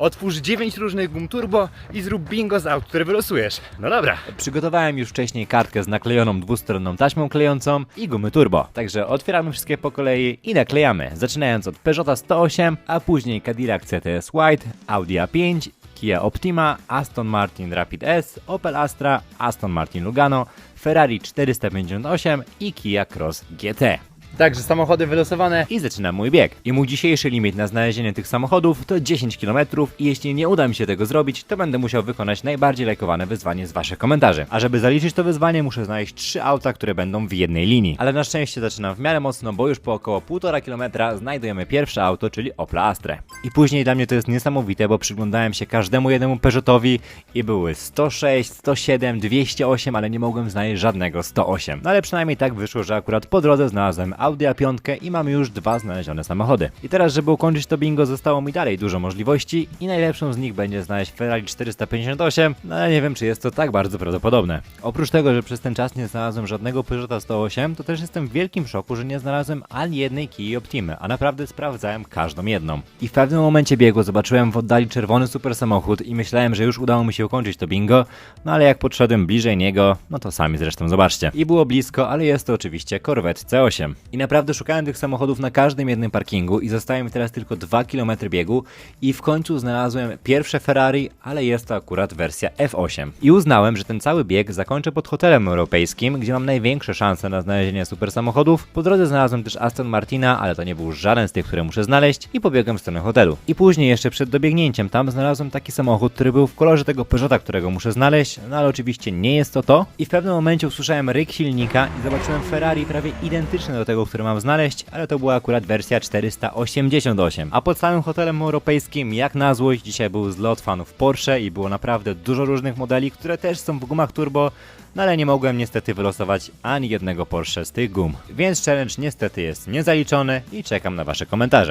Otwórz 9 różnych gum turbo i zrób bingo z aut, które wylosujesz. No dobra. Przygotowałem już wcześniej kartkę z naklejoną dwustronną taśmą klejącą i gumy turbo. Także otwieramy wszystkie po kolei i naklejamy. Zaczynając od Peugeota 108, a później Cadillac CTS White, Audi A5, Kia Optima, Aston Martin Rapid S, Opel Astra, Aston Martin Lugano, Ferrari 458 i Kia Cross GT. Także samochody wylosowane i zaczynam mój bieg. I mój dzisiejszy limit na znalezienie tych samochodów to 10 km i jeśli nie uda mi się tego zrobić, to będę musiał wykonać najbardziej lajkowane wyzwanie z waszych komentarzy. A żeby zaliczyć to wyzwanie, muszę znaleźć 3 auta, które będą w jednej linii. Ale na szczęście zaczynam w miarę mocno, bo już po około 1,5 km znajdujemy pierwsze auto, czyli Opla Astra. I później dla mnie to jest niesamowite, bo przyglądałem się każdemu jednemu Peugeotowi i były 106, 107, 208, ale nie mogłem znaleźć żadnego 108. No ale przynajmniej tak wyszło, że akurat po drodze znalazłem Audi A5 i mamy już dwa znalezione samochody. I teraz, żeby ukończyć to bingo, zostało mi dalej dużo możliwości i najlepszą z nich będzie znaleźć Ferrari 458, no ale nie wiem, czy jest to tak bardzo prawdopodobne. Oprócz tego, że przez ten czas nie znalazłem żadnego Peugeota 108, to też jestem w wielkim szoku, że nie znalazłem ani jednej Kii Optimy, a naprawdę sprawdzałem każdą jedną. I w pewnym momencie biegu zobaczyłem w oddali czerwony super samochód i myślałem, że już udało mi się ukończyć to bingo, no ale jak podszedłem bliżej niego, no to sami zresztą zobaczcie. I było blisko, ale jest to oczywiście Corvette C8. I naprawdę szukałem tych samochodów na każdym jednym parkingu i zostaje mi teraz tylko 2 km biegu i w końcu znalazłem pierwsze Ferrari, ale jest to akurat wersja F8. I uznałem, że ten cały bieg zakończę pod hotelem europejskim, gdzie mam największe szanse na znalezienie super samochodów. Po drodze znalazłem też Aston Martina, ale to nie był żaden z tych, które muszę znaleźć i pobiegłem w stronę hotelu. I później jeszcze przed dobiegnięciem tam znalazłem taki samochód, który był w kolorze tego Peugeota, którego muszę znaleźć, no ale oczywiście nie jest to to. I w pewnym momencie usłyszałem ryk silnika i zobaczyłem Ferrari prawie identyczne do tego, które mam znaleźć, ale to była akurat wersja 488. A pod samym hotelem europejskim, jak na złość, dzisiaj był zlot fanów Porsche i było naprawdę dużo różnych modeli, które też są w gumach turbo, no ale nie mogłem niestety wylosować ani jednego Porsche z tych gum. Więc challenge niestety jest niezaliczony i czekam na wasze komentarze.